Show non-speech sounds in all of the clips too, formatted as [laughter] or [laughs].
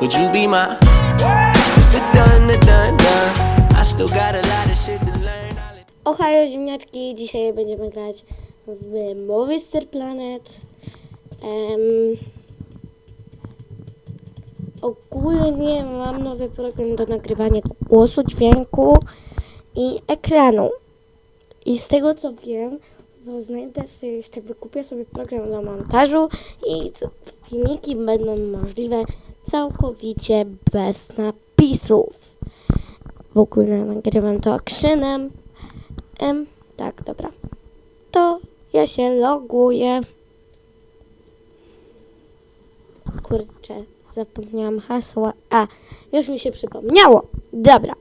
Would you be my? Ohajo ziemniaczki, dzisiaj będziemy grać w Movistar Planet. Em, ogólnie mam nowy program do nagrywania głosu, dźwięku i ekranu. I z tego co wiem, to znajdę sobie jeszcze, wykupię sobie program do montażu i filmiki będą możliwe całkowicie bez napisów. W ogóle nagrywam to akrzynem. Em, tak, dobra. To ja się loguję. Kurczę, zapomniałam hasła. A, już mi się przypomniało. Dobra.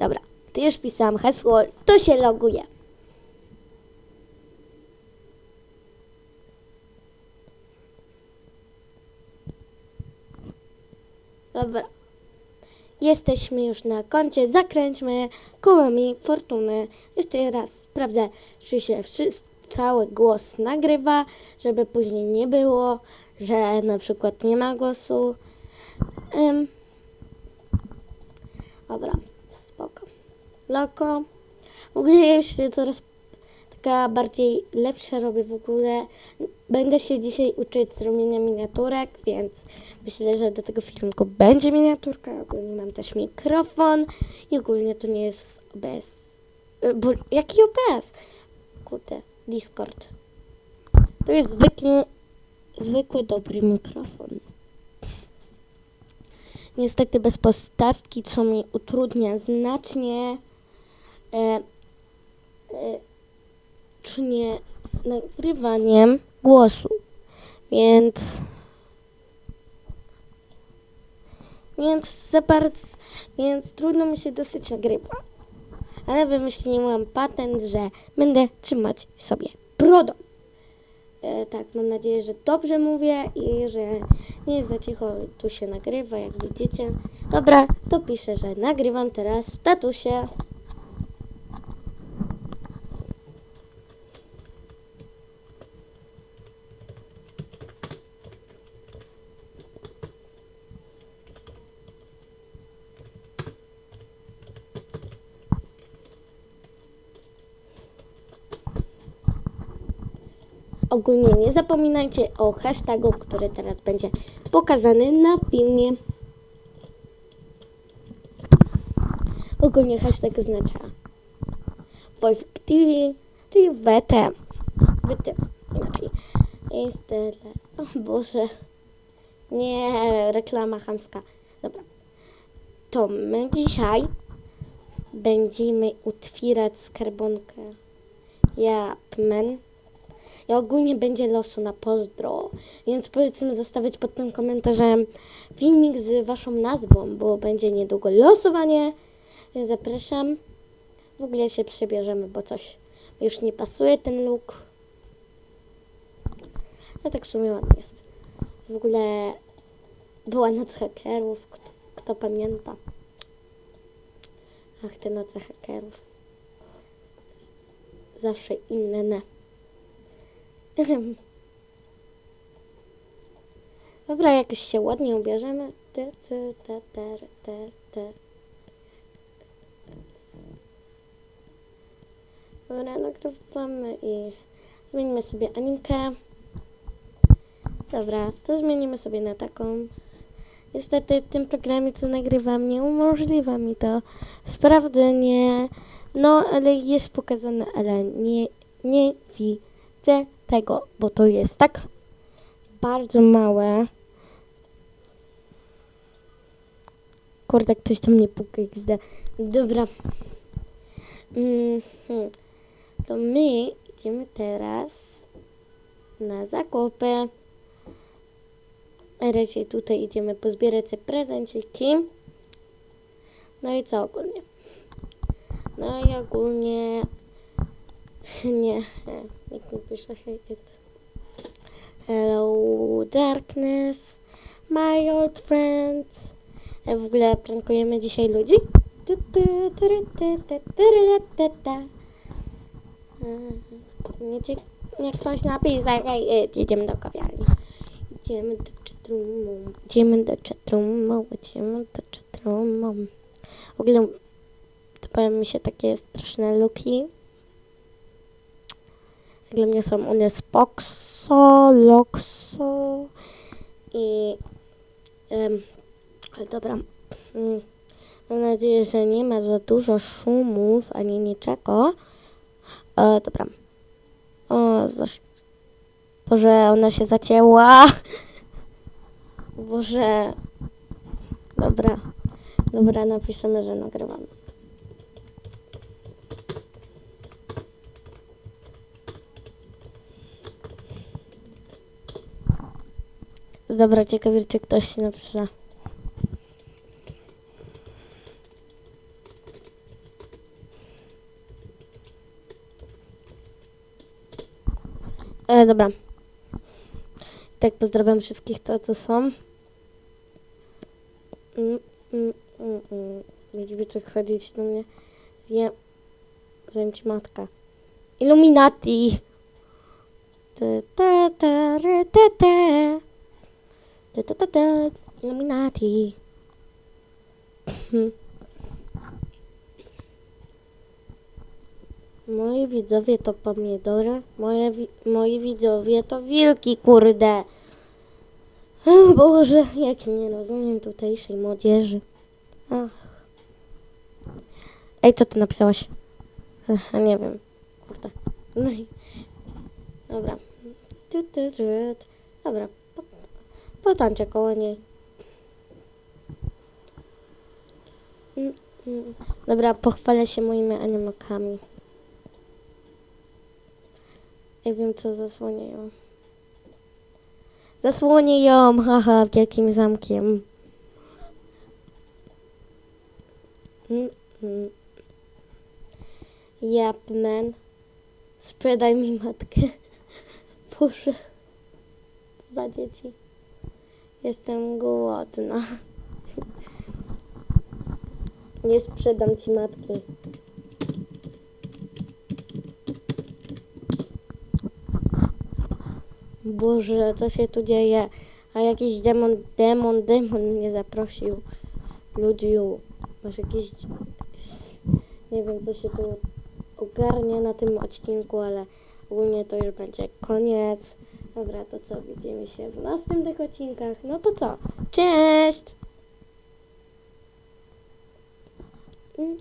Dobra, ty już pisałam hasło, to się loguję. Dobra. Jesteśmy już na koncie. Zakręćmy kołami fortuny. Jeszcze raz sprawdzę, czy się cały głos nagrywa, żeby później nie było, że na przykład nie ma głosu. Ym. Dobra. Loko. Już się coraz taka bardziej lepsza robię w ogóle. Będę się dzisiaj uczyć z robienia miniaturek, więc myślę, że do tego filmiku będzie miniaturka. Ogólnie mam też mikrofon i ogólnie to nie jest OBS. Y, Bo jaki OBS? Kurde, Discord. To jest zwykły, zwykły dobry mikrofon. Niestety bez postawki, co mi utrudnia znacznie e, e, czy nie nagrywaniem głosu. Więc więc za bardzo, więc trudno mi się dosyć nagrywa. Ale wymyśliłam patent, że będę trzymać sobie brodą. E, tak, mam nadzieję, że dobrze mówię i że nie jest za cicho, tu się nagrywa, jak widzicie. Dobra, to piszę, że nagrywam teraz w statusie. Ogólnie nie zapominajcie o hashtagu, który teraz będzie pokazany na filmie. Ogólnie hashtag oznacza Wojtek TV, czyli WT. WT, inaczej. Jest tyle. O Boże. Nie, reklama chamska. Dobra. To my dzisiaj będziemy utwierać skarbonkę Japmen. I ogólnie będzie losu na pozdro, więc polecam zostawiać pod tym komentarzem filmik z waszą nazwą, bo będzie niedługo losowanie. Więc Zapraszam. W ogóle się przebierzemy, bo coś już nie pasuje ten look. Ale tak w sumie ładny jest. W ogóle była noc hakerów, kto, kto pamięta. Ach, te noce hakerów. Zawsze inne. Dobra, jakoś się ładnie ubierzemy. Ty, ty, te, te, te, te. Dobra, nagrywamy i zmienimy sobie animkę. Dobra, to zmienimy sobie na taką. Niestety w tym programie, co nagrywam, nie umożliwia mi to sprawdzenie. No, ale jest pokazane, ale nie, nie widzę tego, bo to jest tak bardzo małe. Kurde, ktoś tam nie puka XD. Dobra. Mhm. To my idziemy teraz na zakupy. Raczej tutaj idziemy pozbierać sobie prezenciki. No i co ogólnie? No i ogólnie nie, nikt nie pisze hejt. Hello darkness, my old friends. E, W ogóle prankujemy dzisiaj ludzi. Tu, tu, tyry, ty, ty, tyry, la, ty, ta. E, Nie, cie- nie ktoś napisał, e, jedziemy do kawiarni. Idziemy do chatrumu, idziemy do chatrumu, idziemy do chatrumu. W ogóle to mi się takie straszne luki. Dla mnie są one Spoxo, Loxo i... ale dobra. Mm, Mam nadzieję, że nie ma za dużo szumów ani niczego. E, dobra. O, zaś... Boże, ona się zacięła. [laughs] Boże. Dobra. Dobra, napiszemy, że nagrywamy. Dobra, ciekawie, czy ktoś się napisze. E, dobra. Tak, pozdrawiam wszystkich, to co są. Mm, mm, mm, mm. Chodzić do mnie. Zjem. Zjem ci matka. Illuminati! Te, te, te, te, te. Te, te, te, te. Illuminati. [laughs] Moi widzowie to pomidory, moje wi- moi widzowie to wilki, kurde. O Boże, jak nie rozumiem tutejszej młodzieży. Ach. Ej, co ty napisałaś? Ech, nie wiem, kurde. No i... Dobra. Dobra, potańczę koło niej. Dobra, pochwalę się moimi animakami. Ja wiem, co zasłonię ją. Zasłonię ją, haha, wielkim zamkiem. Mm, mm. Yep, man. Sprzedaj mi matkę. [laughs] Boże. Za dzieci. Jestem głodna. Nie sprzedam ci matki. Boże, co się tu dzieje? A jakiś demon, demon, demon mnie zaprosił. Ludziu, masz jakiś... Nie wiem, co się tu ogarnia na tym odcinku, ale ogólnie to już będzie koniec. Dobra, to co? Widzimy się w następnych odcinkach. No to co? Cześć! Mm,